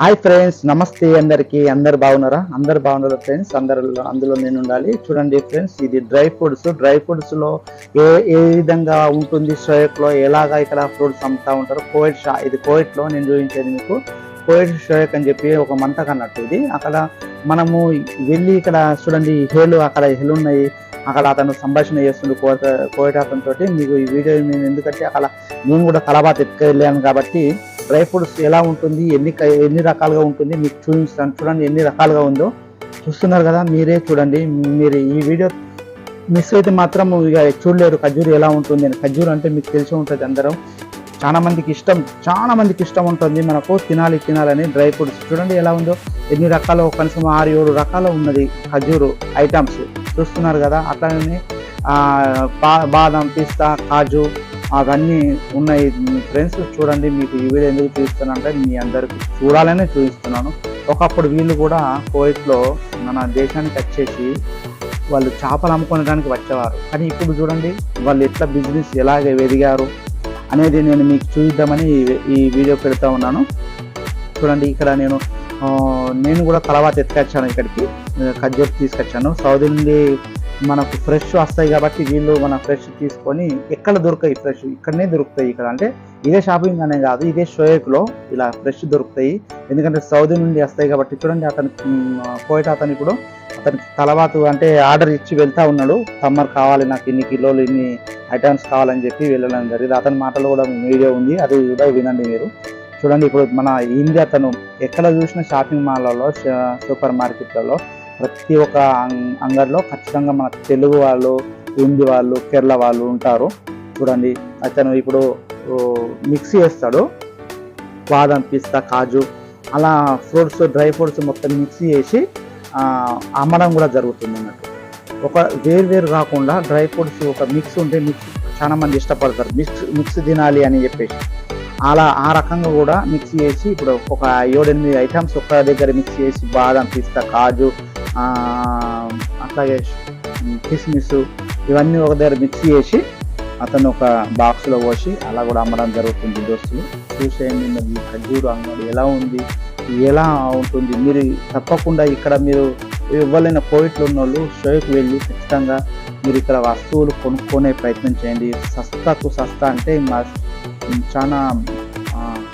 Hi friends నమస్తే అందరికీ. అందరు బాగున్నారా? అందరు బాగున్నారా ఫ్రెండ్స్? అందరు అందులో నేను ఉండాలి. చూడండి ఫ్రెండ్స్ ఇది డ్రై ఫ్రూట్స్. డ్రై ఫ్రూట్స్లో ఏ ఏ విధంగా ఉంటుంది షోయక్లో ఎలాగా ఇక్కడ ఫ్రూట్స్ అమ్ముతా ఉంటారు? కోయిట్ షా ఇది కోయిట్లో నేను చూపించేది మీకు. కోయిట్ షోయక్ అని చెప్పి ఒక మంటకు అన్నట్టు ఇది. అక్కడ మనము వెళ్ళి ఇక్కడ చూడండి హేలు అక్కడ హేలు ఉన్నాయి. అక్కడ అతను సంభాషణ చేస్తుండే కోట కోయిట అతని మీకు ఈ వీడియో నేను ఎందుకంటే అక్కడ నేను కూడా తలబాత ఎత్తుకెళ్ళాను కాబట్టి డ్రై ఫ్రూట్స్ ఎలా ఉంటుంది ఎన్ని ఎన్ని రకాలుగా ఉంటుంది మీకు చూపిస్తాను చూడండి ఎన్ని రకాలుగా ఉందో చూస్తున్నారు కదా మీరే చూడండి మీరు ఈ వీడియో మిస్ అయితే మాత్రం ఇక చూడలేరు ఖర్జూరు ఎలా ఉంటుంది అని. ఖర్జూరు అంటే మీకు తెలిసి ఉంటుంది అందరం. చాలా మందికి ఇష్టం చాలా మందికి ఇష్టం ఉంటుంది మనకు తినాలి తినాలని డ్రై ఫ్రూట్స్. చూడండి ఎలా ఉందో ఎన్ని రకాలు కనీసం ఆరు ఏడు రకాలు ఉన్నది ఖర్జూరు ఐటమ్స్. చూస్తున్నారు కదా అట్లానే బాదం పిస్తా కాజు అవన్నీ ఉన్నాయి. ఫ్రెండ్స్ చూడండి మీకు ఈ వీడియో ఎందుకు చూపిస్తానంటే మీ అందరికి చూడాలనే చూపిస్తున్నాను. ఒకప్పుడు వీళ్ళు కూడా కోయిట్లో మన దేశానికి వచ్చేసి వాళ్ళు చేపలు అమ్ముకోవడానికి వచ్చేవారు. కానీ ఇప్పుడు చూడండి వాళ్ళు ఎట్లా బిజినెస్ ఎలాగ ఎదిగారు అనేది నేను మీకు చూపిద్దామని ఈ- వీడియో పెడతా ఉన్నాను. చూడండి ఇక్కడ నేను నేను కూడా తర్వాత ఎత్తుకొచ్చాను ఇక్కడికి. ఖర్జూర్ తీసుకొచ్చాను. సౌదీ నుండి మనకు ఫ్రెష్ వస్తాయి కాబట్టి వీళ్ళు మన ఫ్రెష్ తీసుకొని ఎక్కడ దొరుకుతాయి ఫ్రెష్ ఇక్కడనే దొరుకుతాయి ఇక్కడ. అంటే ఇదే షాపింగ్ అనే కాదు ఇదే షోయక్లో ఇలా ఫ్రెష్ దొరుకుతాయి. ఎందుకంటే సౌదీ నుండి వస్తాయి కాబట్టి చూడండి అతను కోయట అతను ఇప్పుడు అతనికి తలవాతు అంటే ఆర్డర్ ఇచ్చి వెళ్తా ఉన్నాడు. సమ్మర్ కావాలి నాకు ఇన్ని కిలోలు ఇన్ని ఐటమ్స్ కావాలని చెప్పి వెళ్ళడం జరిగింది. అతని మాటలు కూడా వీడియో ఉంది అది కూడా వినండి మీరు. చూడండి ఇప్పుడు మన ఇండియా అతను ఎక్కడ చూసిన షాపింగ్ మాల్లలో సూపర్ మార్కెట్లలో ప్రతి ఒక్క అంగడిలో ఖచ్చితంగా మన తెలుగు వాళ్ళు హిందీ వాళ్ళు కేరళ వాళ్ళు ఉంటారు. చూడండి అతను ఇప్పుడు మిక్స్ మిక్సీ చేస్తాడు. బాదం పిస్తా కాజు అలా ఫ్రూట్స్ డ్రై ఫ్రూట్స్ మొత్తం మిక్స్ చేసి అమ్మడం కూడా జరుగుతుంది అన్నట్టు. ఒక వేరు వేరు కాకుండా డ్రై ఫ్రూట్స్ ఒక మిక్స్ ఉంటే మిక్స్ చాలా మంది ఇష్టపడతారు. మిక్స్ మిక్స్ తినాలి అని చెప్పేసి. అలా ఆ రకంగా కూడా మిక్స్ చేసి ఇప్పుడు ఒక ఏడెనిమిది ఐటమ్స్ ఒక దగ్గర మిక్స్ చేసి బాదం పిస్తా కాజు అట్లాగే కిస్మిస్ ఇవన్నీ ఒక దగ్గర మిక్స్ చేసి అతను ఒక బాక్స్లో పోసి అలా కూడా అమ్మడం జరుగుతుంది దోస్తులు. చూసేయండి మరి ఖర్జూరు అంగడి ఎలా ఉంది ఎలా ఉంటుంది. మీరు తప్పకుండా ఇక్కడ మీరు ఇవ్వలేని కోవిడ్లు ఉన్న వాళ్ళు షోకి వెళ్ళి ఖచ్చితంగా మీరు ఇక్కడ వస్తువులు కొనుక్కునే ప్రయత్నం చేయండి. సస్తాకు సస్తా అంటే మా చాలా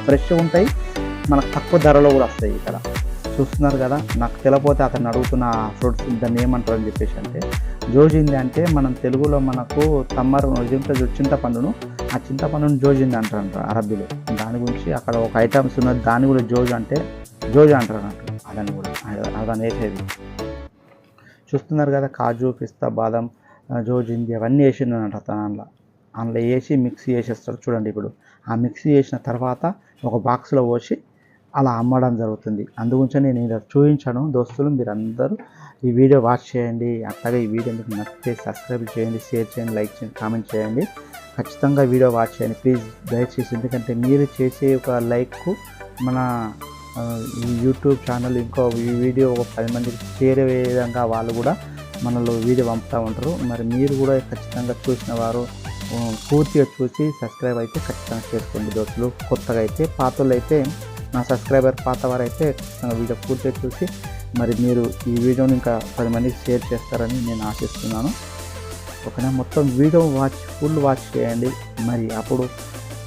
ఫ్రెష్ ఉంటాయి. మనకు తక్కువ ధరలో కూడా వస్తాయి ఇక్కడ. చూస్తున్నారు కదా నాకు తెలియపోతే అతను అడుగుతున్న ఫ్రూట్స్ దాన్ని ఏమంటారు అని చెప్పేసి అంటే జోజింది అంటే మనం తెలుగులో మనకు తమ్మరు చింత చింతపండును ఆ చింతపండును జోజింది అంటారు అరబ్బీలో. దాని గురించి అక్కడ ఒక ఐటమ్స్ ఉన్నది దాని కూడా జోజ్ అంటే జోజ్ అంటారు అదని కూడా అదని వేసేది. చూస్తున్నారు కదా కాజు పిస్తా బాదం జోజింది అవన్నీ వేసింది అన్నట్టు అందులో. అందులో వేసి మిక్సీ చేసేస్తారు చూడండి ఇప్పుడు. ఆ మిక్సీ చేసిన తర్వాత ఒక బాక్స్లో పోసి అలా అమ్మడం జరుగుతుంది. అందుగురించి నేను ఇలా చూపించాను. దోస్తులు మీరందరూ ఈ వీడియో వాచ్ చేయండి. అట్లాగే ఈ వీడియో మీకు నచ్చితే సబ్స్క్రైబ్ చేయండి షేర్ చేయండి లైక్ చేయండి కామెంట్ చేయండి. ఖచ్చితంగా వీడియో వాచ్ చేయండి. ప్లీజ్ దయచేసి ఎందుకంటే మీరు చేసే ఒక లైక్కు మన ఈ యూట్యూబ్ ఛానల్ ఇంకో ఈ వీడియో ఒక పది మందికి చేరే విధంగా వాళ్ళు కూడా మనలో వీడియో పంపుతూ ఉంటారు. మరి మీరు కూడా ఖచ్చితంగా చూసిన వారు పూర్తిగా చూసి సబ్స్క్రైబ్ అయితే ఖచ్చితంగా చేసుకోండి దోస్తులు. కొత్తగా అయితే పాతలు అయితే నా సబ్స్క్రైబర్ పాత వారు ఖచ్చితంగా వీడియో పూర్తిగా చూసి మరి మీరు ఈ వీడియోని ఇంకా పది మందికి షేర్ చేస్తారని నేను ఆశిస్తున్నాను. ఓకేనా? మొత్తం వీడియో వాచ్ ఫుల్ వాచ్ చేయండి. మరి అప్పుడు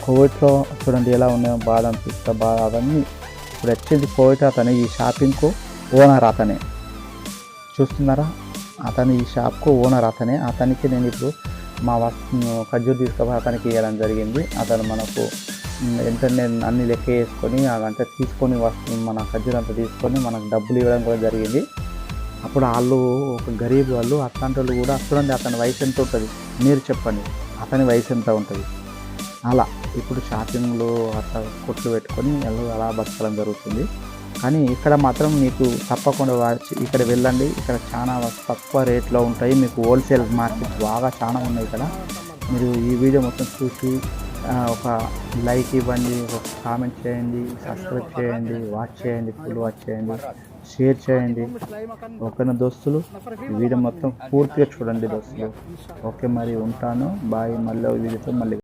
కోవిడ్లో చూడండి ఎలా ఉన్నాయో బాధ అనిపిస్తా బాధ అవన్నీ ఇప్పుడు వచ్చింది కోవిడ్ అతను ఈ షాపింగ్కు ఓనర్ అతనే. చూస్తున్నారా? అతను ఈ షాప్కు ఓనర్ అతనే. అతనికి నేను ఇప్పుడు మా వస్తు ఖర్జూరు తీసుకుపోయి అతనికి ఇవ్వడం జరిగింది. అతను మనకు ఎంత నేను అన్ని లెక్క వేసుకొని అదంతా తీసుకొని వస్తు మన ఖర్చులు అంతా తీసుకొని మనకు డబ్బులు ఇవ్వడం కూడా జరిగింది. అప్పుడు వాళ్ళు ఒక గరీబ్ వాళ్ళు అట్లాంటి వాళ్ళు కూడా చూడండి అతని వయసు ఎంత ఉంటుంది? మీరు చెప్పండి. అతని వయసు ఎంత ఉంటుంది? అలా. ఇప్పుడు షాపింగ్లు అట్లా కొట్లు పెట్టుకొని వాళ్ళు అలా బతకడం జరుగుతుంది. కానీ ఇక్కడ మాత్రం మీకు తప్పకుండా ఇక్కడ వెళ్ళండి. ఇక్కడ చాలా తక్కువ రేట్లో ఉంటాయి. మీకు హోల్సేల్ మార్కెట్ బాగా చాలా ఉన్నాయి ఇక్కడ మీరు ఈ వీడియో మొత్తం చూసి ఒక లైక్ ఇవ్వండి ఒక కామెంట్ చేయండి సబ్స్క్రైబ్ చేయండి వాచ్ చేయండి ఫుల్ వాచ్ చేయండి షేర్ చేయండి. ఓకేనా దోస్తులు? వీడియో మొత్తం పూర్తిగా చూడండి దోస్తులు. ఓకే మరి ఉంటాను. బాయ్. మళ్ళీ వీడియోతో మళ్ళీ